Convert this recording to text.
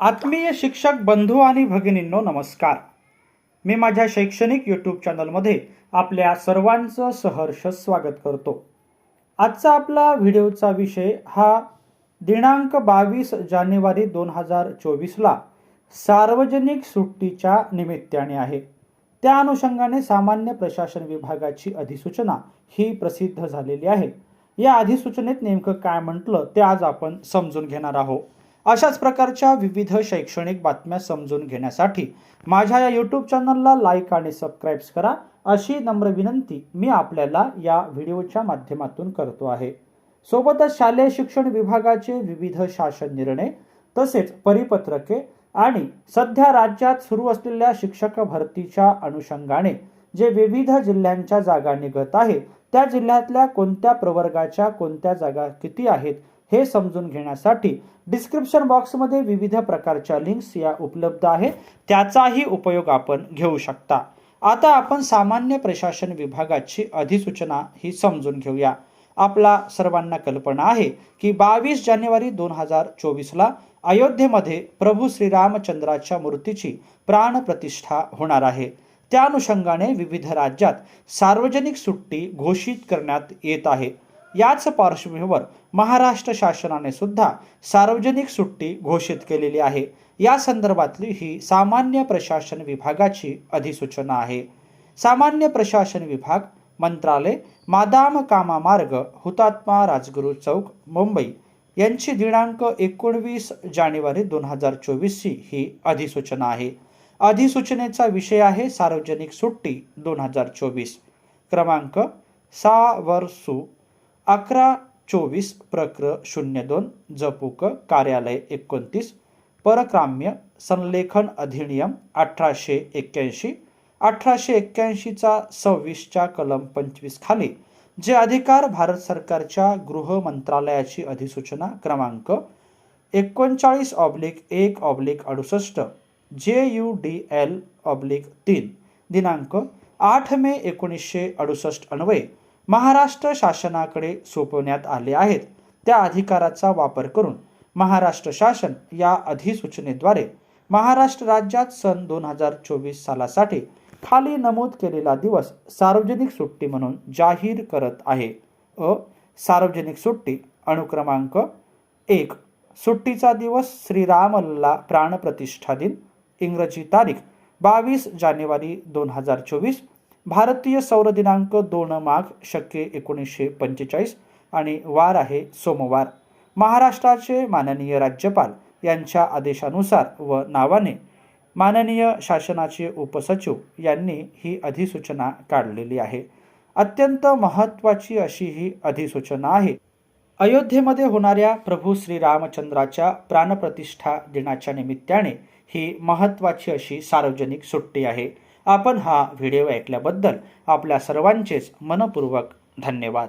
आत्मीय शिक्षक बंधू आणि भगिनींनो नमस्कार. मी माझ्या शैक्षणिक यूट्यूब चॅनलमध्ये आपल्या सर्वांचं सहर्ष स्वागत करतो. आजचा आपला व्हिडिओचा विषय हा दिनांक बावीस जानेवारी दोन हजार चोवीसला सार्वजनिक सुट्टीच्या निमित्ताने आहे. त्या अनुषंगाने सामान्य प्रशासन विभागाची अधिसूचना ही प्रसिद्ध झालेली आहे. या अधिसूचनेत नेमकं काय म्हटलं ते आज आपण समजून घेणार आहोत. अशाच प्रकारच्या विविध शैक्षणिक बातम्या समजून घेण्यासाठी माझ्या या यूट्यूब चॅनलला लाईक आणि सबस्क्राईब करा. अशी नम्र विनंती मी आपल्याला या व्हिडिओच्या माध्यमातून करतो आहे. सोबतच शालेय शिक्षण विभागाचे विविध शासन निर्णय तसेच परिपत्रके आणि सध्या राज्यात सुरू असलेल्या शिक्षक भरतीच्या अनुषंगाने जे विविध जिल्ह्यांच्या जागा निघत आहे त्या जिल्ह्यातल्या कोणत्या प्रवर्गाच्या कोणत्या जागा किती आहेत हे समजून घेण्यासाठी डिस्क्रिप्शन बॉक्समध्ये विविध प्रकारच्या लिंक्स या उपलब्ध आहेत. त्याचाही उपयोग आपण घेऊ शकता. आता आपण सामान्य प्रशासन विभागाची अधिसूचना ही समजून घेऊया. आपला सर्वांना कल्पना आहे की बावीस जानेवारी दोन हजार चोवीसला अयोध्येमध्ये प्रभू श्रीरामचंद्राच्या मूर्तीची प्राणप्रतिष्ठा होणार आहे. त्या अनुषंगाने विविध राज्यात सार्वजनिक सुट्टी घोषित करण्यात येत आहे. याच पार्श्वभूमीवर महाराष्ट्र शासनाने सुद्धा सार्वजनिक सुट्टी घोषित केलेली आहे. या संदर्भातली ही सामान्य प्रशासन विभागाची अधिसूचना आहे. सामान्य प्रशासन विभाग मंत्रालय मादाम कामा मार्ग हुतात्मा राजगुरू चौक मुंबई यांची दिनांक एकोणवीस जानेवारी दोन हजार चोवीसची ही अधिसूचना आहे. अधिसूचनेचा विषय आहे सार्वजनिक सुट्टी दोन हजार चोवीस. क्रमांक सा वर्सू अकरा चोवीस प्रक्र शून्य दोन जपूक कार्यालय एकोणतीस परक्राम्य संलेखन अधिनियम अठराशे एक्क्याऐंशी अठराशे एक्क्याऐंशीचा सव्वीसच्या कलम पंचवीस खाली जे अधिकार भारत सरकारच्या गृह मंत्रालयाची अधिसूचना क्रमांक एकोणचाळीस ऑब्लिक एक ऑब्लिक अडुसष्ट जे यू डी एल ऑब्लिक तीन दिनांक आठ मे एकोणीसशे अडुसष्ट अन्वये महाराष्ट्र शासनाकडे सोपवण्यात आले आहेत. त्या अधिकाराचा वापर करून महाराष्ट्र शासन या अधिसूचनेद्वारे महाराष्ट्र राज्यात सन दोन हजार चोवीस सालासाठी खाली नमूद केलेला दिवस सार्वजनिक सुट्टी म्हणून जाहीर करत आहे. अ. सार्वजनिक सुट्टी अनुक्रमांक एक. सुट्टीचा दिवस श्रीरामलला प्राणप्रतिष्ठा दिन. इंग्रजी तारीख बावीस जानेवारी दोन हजार चोवीस भारतीय सौर दिनांक दोन माघ शक्य एकोणीसशे पंचेचाळीस आणि वार आहे सोमवार. महाराष्ट्राचे माननीय राज्यपाल यांच्या आदेशानुसार व नावाने माननीय शासनाचे उपसचिव यांनी ही अधिसूचना काढलेली आहे. अत्यंत महत्त्वाची अशी ही अधिसूचना आहे. अयोध्येमध्ये होणाऱ्या प्रभू श्रीरामचंद्राच्या प्राणप्रतिष्ठा दिनाच्या निमित्ताने ही महत्त्वाची अशी सार्वजनिक सुट्टी आहे. आपण हा व्हिडिओ ऐकल्याबद्दल आपल्या सर्वांचेच मनपूर्वक धन्यवाद.